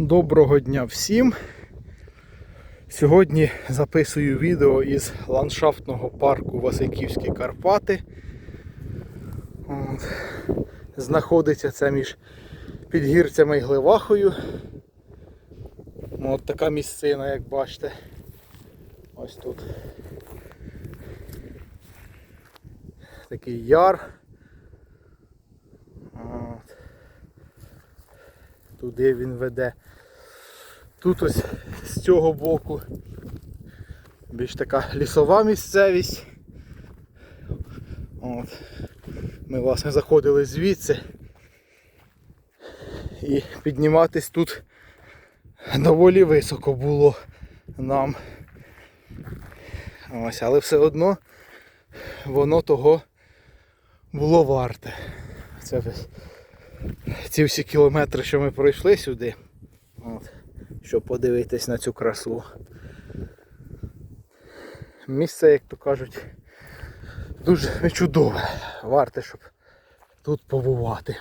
Доброго дня всім. Сьогодні записую відео із ландшафтного парку Васильківські Карпати. Знаходиться це між підгірцями і Гливахою. От така місцина, як бачите. Ось тут. Такий яр. От. Туди він веде. Тут ось з цього боку більш така лісова місцевість. От. Ми власне заходили звідси. І підніматись тут доволі високо було нам. Ось, але все одно воно того було варте. Це ці всі кілометри, що ми пройшли сюди, от, щоб подивитись на цю красу. Місце, як то кажуть, дуже чудове. Варте, щоб тут побувати.